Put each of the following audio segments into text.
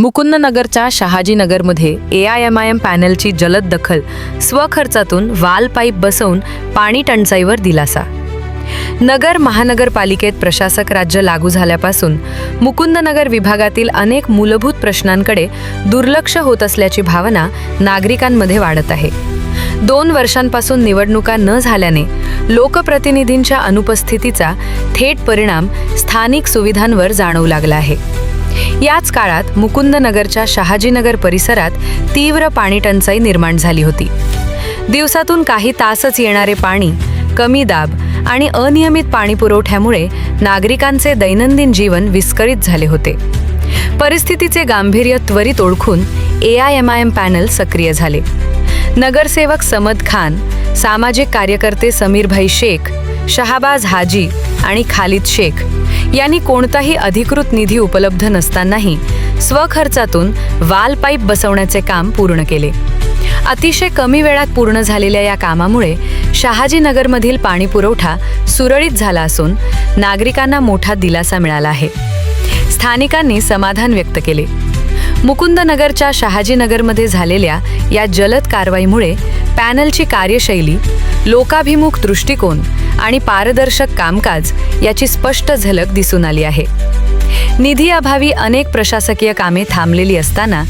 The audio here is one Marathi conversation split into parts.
मुकुंदनगरच्या शहाजीनगरमध्ये A I M I M पॅनलची जलद दखल स्वखर्चातून वाल पाईप बसवून पाणी टंचाईवर दिलासा. नगर महानगरपालिकेत प्रशासक राज्य लागू झाल्यापासून मुकुंदनगर विभागातील अनेक मूलभूत प्रश्नांकडे दुर्लक्ष होत असल्याची भावना नागरिकांमध्ये वाढत आहे. दोन वर्षांपासून निवडणुका न झाल्याने लोकप्रतिनिधींच्या अनुपस्थितीचा थेट परिणाम स्थानिक सुविधांवर जाणवू लागला आहे. याच काळात मुकुंदनगरच्या शहाजीनगर परिसरात तीव्र पाणी टंचाई निर्माण झाली होती. दिवसातून काही तासच येणारे पाणी कमी दाब आणि अनियमित पाणी पुरवठ्यामुळे नागरिकांचे दैनंदिन जीवन विस्कळीत झाले होते. परिस्थितीचे गांभीर्य त्वरित ओळखून A I M I M panel सक्रिय झाले. नगरसेवक समद खान सामाजिक कार्यकर्ते समीरभाई शेख शहाबाज हाजी आणि खालिद शेख यांनी कोणताही अधिकृत निधी उपलब्ध नसतानाही स्वखर्चातून वाल पाईप बसवण्याचे काम पूर्ण केले. अतिशय कमी वेळात पूर्ण झालेल्या या कामामुळे शहाजीनगरमधील पाणी पुरवठा सुरळीत झाला असून नागरिकांना मोठा दिलासा मिळाला आहे. स्थानिकांनी समाधान व्यक्त केले. मुकुंदनगरच्या शहाजीनगरमध्ये झालेल्या या जलद कारवाईमुळे पॅनलची कार्यशैली लोकाभिमुख दृष्टिकोन आणि पारदर्शक कामकाज याची स्पष्ट झलक दिसून आली आहे. निधी अभावी अनेक प्रशासकीय कामे थांबलेली असताना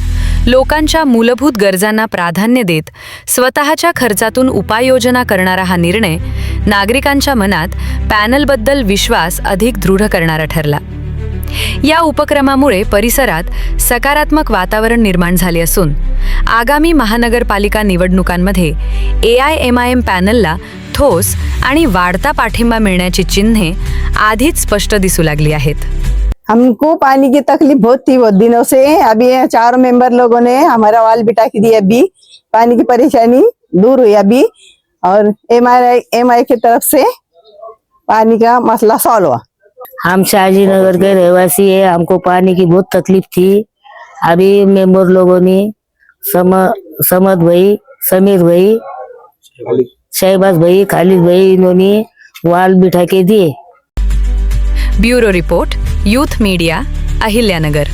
लोकांच्या मूलभूत गरजांना प्राधान्य देत स्वतःच्या खर्चातून उपाययोजना करणारा हा निर्णय नागरिकांच्या मनात पॅनलबद्दल विश्वास अधिक दृढ करणारा ठरला. या उपक्रमामुळे परिसरात सकारात्मक वातावरण निर्माण झाले असून आगामी महानगरपालिका निवडणुकांमध्ये A I M I M पॅनलला ठोस आणि वाढता पाठिंबा मिळण्याची चिन्हे आधीच स्पष्ट दिसू लागली आहेत. हमको पानी की तकलीफ बहुत थी बहुत दिनों से। अभी चार मेंबर लोगों ने हमारा वाल बिटा की दी अभी। पानी की परेशानी दूर हुई अभी। और एम आई एम आई की तरफ से पानी का मसला सॉल्व हुआ। हम शाहजी नगर के रहवासी है। हमको पानी की बहुत तकलीफ थी। अभी मेंबर लोगों ने सम समद भाई समीर भाई शहबाज भाई खालिद भाई इन्होंने वाल बिठा के दिए। Bureau report youth media Ahilyanagar.